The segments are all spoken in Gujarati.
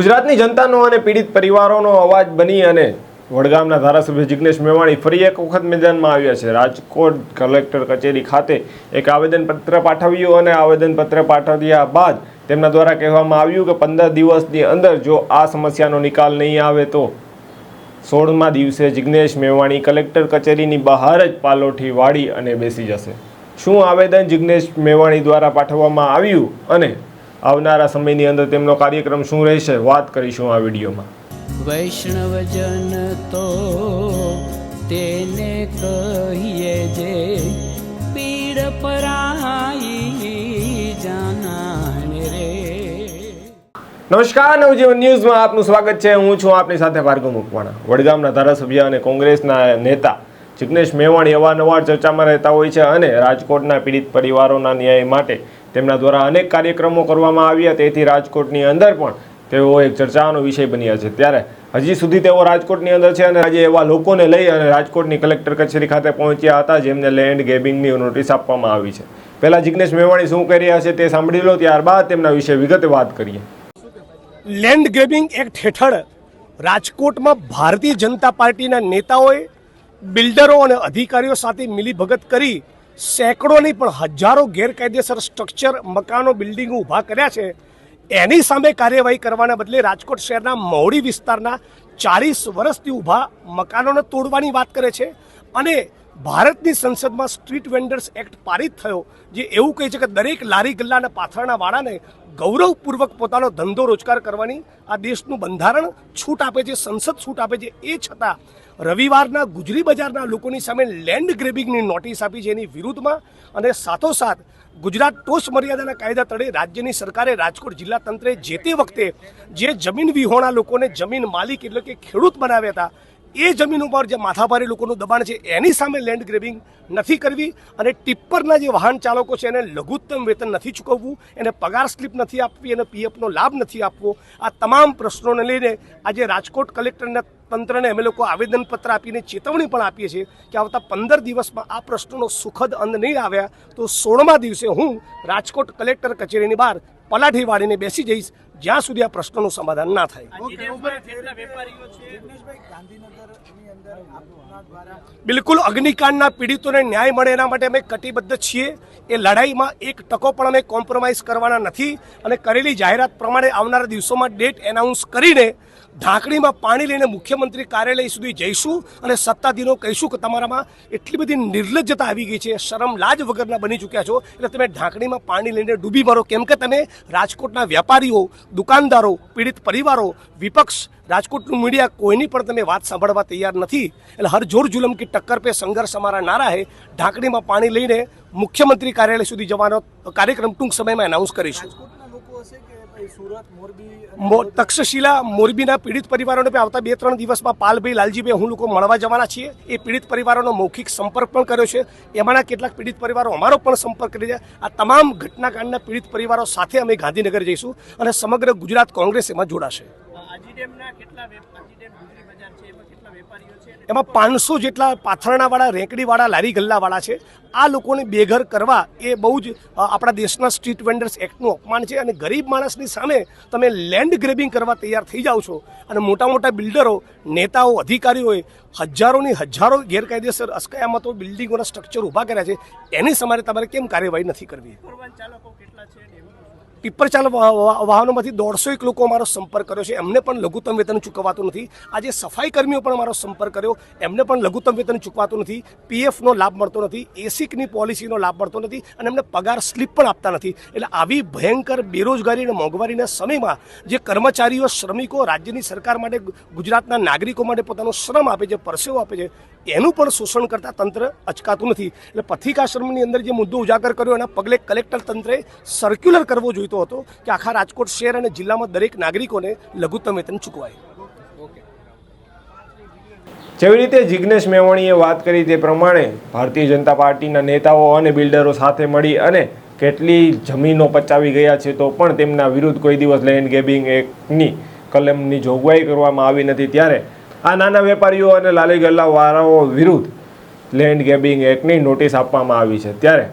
ગુજરાતની જનતાનો અને પીડિત પરિવારોનો અવાજ બની અને વડગામના ધારાસભ્ય જિગ્નેશ મેવાણી ફરી એક વખત મેદાનમાં આવ્યા છે. રાજકોટ કલેક્ટર કચેરી ખાતે એક આવેદનપત્ર પાઠવ્યું અને આવેદનપત્ર પાઠવ્યા બાદ તેમના દ્વારા કહેવામાં આવ્યું કે પંદર દિવસની અંદર જો આ સમસ્યાનો નિકાલ નહીં આવે તો સોળમા દિવસે જિગ્નેશ મેવાણી કલેક્ટર કચેરીની બહાર જ પાલોઠી વાળી અને બેસી જશે. શું આવેદન જિગ્નેશ મેવાણી દ્વારા પાઠવવામાં આવ્યું અને આવનારા સમયની અંદર તેમનો કાર્યક્રમ શું રહેશે વાત કરીશું આ વિડીયોમાં. વૈષ્ણવજન તો તેને કહીએ જે પીડ પરાઈ જાનાને રે. નમસ્કાર નવજીવન ન્યૂઝમાં આપનું સ્વાગત છે. હું છું આપની સાથે ભાર્ગવ મુકવાણા. વડગામના ધારાસભ્ય અને કોંગ્રેસના નેતા જિગ્નેશ મેવાણી અવારનવાર ચર્ચામાં રહેતા હોય છે અને રાજકોટના પીડિત પરિવારોના ન્યાય માટે તેમના દ્વારા અનેક કાર્યક્રમો કરવામાં આવ્યા. તેથી રાજકોટની અંદર પણ તેઓ એક ચર્ચાનો વિષય બન્યા છે. ત્યારે હજી સુધી તેઓ રાજકોટની અંદર છે અને આજે એવા લોકોને લઈ અને રાજકોટની કલેક્ટર કચેરી ખાતે પહોંચ્યા હતા, જેમને લેન્ડ ગેબિંગની નોટિસ આપવામાં આવી છે. પહેલા જિગ્નેશ મેવાણી શું કરી રહ્યા છે તે સાંભળી લો, ત્યારબાદ તેમના વિશે વિગતે વાત કરીએ. લેન્ડ ગ્રેબિંગ એક્ટ હેઠળ રાજકોટમાં ભારતીય જનતા પાર્ટીના નેતાઓએ, બિલ્ડરો અને અધિકારીઓ સાથે મિલીભગત કરી સેંકડો નહીં પણ હજારો ગેરકાયદેસર સ્ટ્રક્ચર મકાનો બિલ્ડિંગો ઊભા કર્યા છે. એની સામે કાર્યવાહી કરવાના બદલે રાજકોટ શહેરના મહુડી વિસ્તારના ચાલીસ વર્ષથી ઊભા મકાનોને તોડવાની વાત કરે છે. અને ભારતની સંસદમાં સ્ટ્રીટ વેન્ડર્સ એક્ટ પારિત થયો, જે એવું કહે છે કે દરેક લારી ગલ્લાના પાથરણા વાળાને ગૌરવપૂર્વક પોતાનો ધંધો રોજગાર કરવાની આ દેશનું બંધારણ છૂટ આપે છે, સંસદ છૂટ આપે છે. એ છતાં રવિવારના ગુજરી બજારના લોકોની સામે લેન્ડ ગ્રેબિંગની નોટિસ આપી છે એની વિરુદ્ધમાં અને સાથોસાથ ગુજરાત ટોસ મર્યાદાના કાયદા તળે રાજ્યની સરકારે રાજકોટ જિલ્લા તંત્રે જે તે વખતે જે જમીન વિહોણા લોકોને જમીન માલિક એટલે કે ખેડૂત બનાવ્યા હતા એ જમીન ઉપર જે માથાભારે લોકોનું દબાણ છે, એની સામે લેન્ડ ગ્રેબિંગ નથી કરવી અને ટિપ્પરના જે વાહન ચાલકો છે, એને લઘુત્તમ વેતન નથી ચૂકવવું, એને પગાર સ્લિપ નથી આપવી અને પીએફનો લાભ નથી આપવો. આ તમામ પ્રશ્નોને લઈને આજે રાજકોટ કલેક્ટરના, તંત્રને અમે લોકો આવેદનપત્ર આપીને ચેતવણી પણ આપીએ છીએ કે આવતા પંદર દિવસમાં આ પ્રશ્નોનો સુખદ અંત નહીં આવ્યા તો સોળમા દિવસે હું રાજકોટ કલેક્ટર કચેરીની બહાર પલાઠી વાળીને બેસી જઈશ. જ્યાં સુધી આ પ્રશ્નોનું સમાધાન ના થાય. બિલકુલ અગ્નિકાંડના પીડિતોને ન્યાય મળે એના માટે અમે કટિબદ્ધ છીએ. એ લડાઈમાં એક ટકો પણ અમે કોમ્પ્રોમાઇઝ કરવાના નથી અને કરેલી જાહેરાત પ્રમાણે આવનારા દિવસોમાં ડેટ એનાઉન્સ કરીને ઢાંકણીમાં પાણી લઈને મુખ્યમંત્રી કાર્યાલય સુધી જઈશું અને સત્તાધીનો કહીશું કે તમારામાં એટલી બધી નિર્લજ્જતા આવી ગઈ છે શરમ લાજ વગરના બની ચૂક્યા છો. એટલે તમે ઢાંકણીમાં પાણી લઈને ડૂબી મારો. કેમ કે તમે રાજકોટના વેપારીઓ દુકાનદારો, પીડિત પરિવારો, વિપક્ષ, રાજકોટનું મીડિયા કોઈની પણ તમે વાત સાંભળવા તૈયાર નથી. એટલે હર જોર જુલમ કી ટક્કર પે સંઘર્ષ અમારા નારા હે. ઢાંકણીમાં પાણી લઈને મુખ્યમંત્રી કાર્યાલય સુધી જવાનો કાર્યક્રમ ટૂંક સમયમાં એનાઉન્સ કરીશું. તક્ષશિલા મોરબીના પીડિત પરિવારોને આવતા બે ત્રણ દિવસમાં પાલભાઈ લાલજીભાઈ હું લોકો મળવા જવાના છીએ. એ પીડિત પરિવારોનો મૌખિક સંપર્ક પણ કર્યો છે. એમાંના કેટલાક પીડિત પરિવારો અમારો પણ સંપર્ક કરી છે આ તમામ ઘટનાકાંડના પીડિત પરિવારો સાથે અમે ગાંધીનગર જઈશું અને સમગ્ર ગુજરાત કોંગ્રેસ એમાં જોડાશે. એમાં પાંચસો જેટલા પાથરણાવાળા રેંકડીવાળા લારી ગલ્લાવાળા છે. આ લોકોને બેઘર કરવા એ બહુ જ આપણા દેશના સ્ટ્રીટ વેન્ડર્સ એક્ટનું અપમાન છે અને ગરીબ માણસની સામે તમે લેન્ડ ગ્રેબિંગ કરવા તૈયાર થઈ જાઓ છો. અને મોટા મોટા બિલ્ડરો નેતાઓ અધિકારીઓએ હજારોની હજારો ગેરકાયદેસર અસ્કયામતો બિલ્ડિંગોના સ્ટ્રક્ચર ઊભા કર્યા છે. એની સમારે તમારે કેમ કાર્યવાહી નથી કરવી? ટિપ્પર ચાલ વા- વા- વાહનોમાંથી દોઢસો એક લોકો અમારો સંપર્ક કર્યો છે. એમને પણ લઘુત્તમ વેતન ચૂકવાતું નથી. આજે સફાઈ કર્મીઓ પણ અમારો સંપર્ક કર્યો. એમને પણ લઘુત્તમ વેતન ચૂકવાતું નથી. પીએફનો લાભ મળતો નથી. એસિકની પોલિસીનો લાભ મળતો નથી અને એમને પગાર સ્લીપ પણ આપતા નથી. એટલે આવી ભયંકર બેરોજગારી અને મોંઘવારીના સમયમાં જે કર્મચારીઓ, શ્રમિકો રાજ્યની સરકાર માટે, ગુજરાતના નાગરિકો માટે પોતાનો શ્રમ આપે છે, પરસેવો આપે છે એનું પણ શોષણ કરતા તંત્ર અચકાતું નથી. એટલે પથિકાશ્રમની અંદર જે મુદ્દો ઉજાગર કર્યો, એના પગલે કલેક્ટર તંત્રે સર્ક્યુલર કરવો જોઈતો હતો કે આખા રાજકોટ શહેર અને જિલ્લામાં દરેક નાગરિકોને લઘુત્તમ વેતન ચૂકવાય. જેવી રીતે જિગ્નેશ મેવાણીએ વાત કરી તે પ્રમાણે ભારતીય જનતા પાર્ટીના નેતાઓ અને બિલ્ડરો સાથે મળી અને કેટલી જમીનો પચાવી ગયા છે તો પણ તેમના વિરુદ્ધ કોઈ દિવસ લેન્ડ ગેબિંગ એક્ટની કલમની જોગવાઈ કરવામાં આવી નથી. ત્યારે આ નાના વેપારીઓ અને લાલી ગલ્લાવાળાઓ વિરુદ્ધ લેન્ડ ગેબિંગ એક્ટની નોટિસ આપવામાં આવી છે. ત્યારે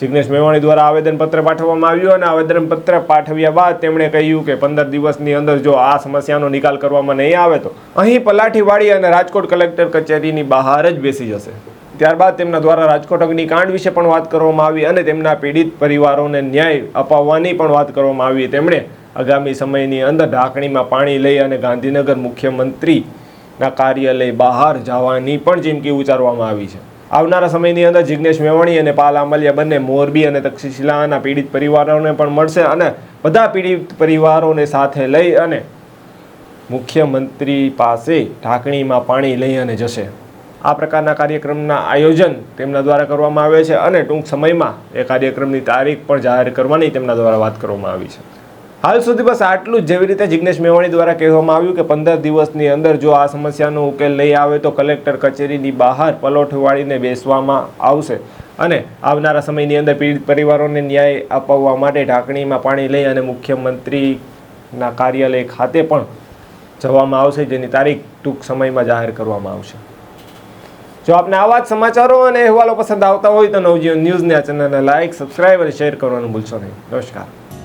જિગ્નેશ મેવાણી દ્વારા આવેદનપત્ર પાઠવવામાં આવ્યું અને આવેદનપત્ર પાઠવ્યા બાદ તેમણે કહ્યું કે પંદર દિવસની અંદર જો આ સમસ્યાનો નિકાલ કરવામાં નહીં આવે તો અહીં પલાઠીવાડી અને રાજકોટ કલેક્ટર કચેરીની બહાર જ બેસી જશે. ત્યારબાદ તેમના દ્વારા રાજકોટ અગ્નિકાંડ વિશે પણ વાત કરવામાં આવી અને તેમના પીડિત પરિવારોને ન્યાય અપાવવાની પણ વાત કરવામાં આવી. તેમણે આગામી સમયની અંદર ઢાંકણીમાં પાણી લઈ અને ગાંધીનગર મુખ્યમંત્રીના કાર્યાલય બહાર જવાની પણ ચીમકી ઉચ્ચારવામાં આવી છે. આવનારા સમયની અંદર જિગ્નેશ મેવાણી અને પાલ આંબલિયા બંને મોરબી અને તક્ષશિલાના પીડિત પરિવારોને પણ મળશે અને બધા પીડિત પરિવારોને સાથે લઈ અને મુખ્યમંત્રી પાસે ઢાંકણીમાં પાણી લઈ અને જશે. આ પ્રકારના કાર્યક્રમના આયોજન તેમના દ્વારા કરવામાં આવે છે અને ટૂંક સમયમાં એ કાર્યક્રમની તારીખ પણ જાહેર કરવાની તેમના દ્વારા વાત કરવામાં આવી છે. હાલ સુધી બસ આટલું જ. જેવી રીતે જિગ્નેશ મેવાણી દ્વારા કહેવામાં આવ્યું કે પંદર દિવસની અંદર જો આ સમસ્યાનો ઉકેલ નહીં આવે તો કલેક્ટર કચેરીની બહાર પલોઠ વાળીને બેસવામાં આવશે અને આવનારા સમયની અંદર પીડિત પરિવારોને ન્યાય અપાવવા માટે ઢાંકણીમાં પાણી લઈ અને મુખ્યમંત્રીના કાર્યાલય ખાતે પણ જવામાં આવશે, જેની તારીખ ટૂંક સમયમાં જાહેર કરવામાં આવશે. જો આપને આવા જ સમાચારો અને અહેવાલો પસંદ આવતા હોય તો નવજીવન ન્યૂઝને આ ચેનલને લાઇક સબસ્ક્રાઇબ અને શેર કરવાનું ભૂલશો નહીં. નમસ્કાર.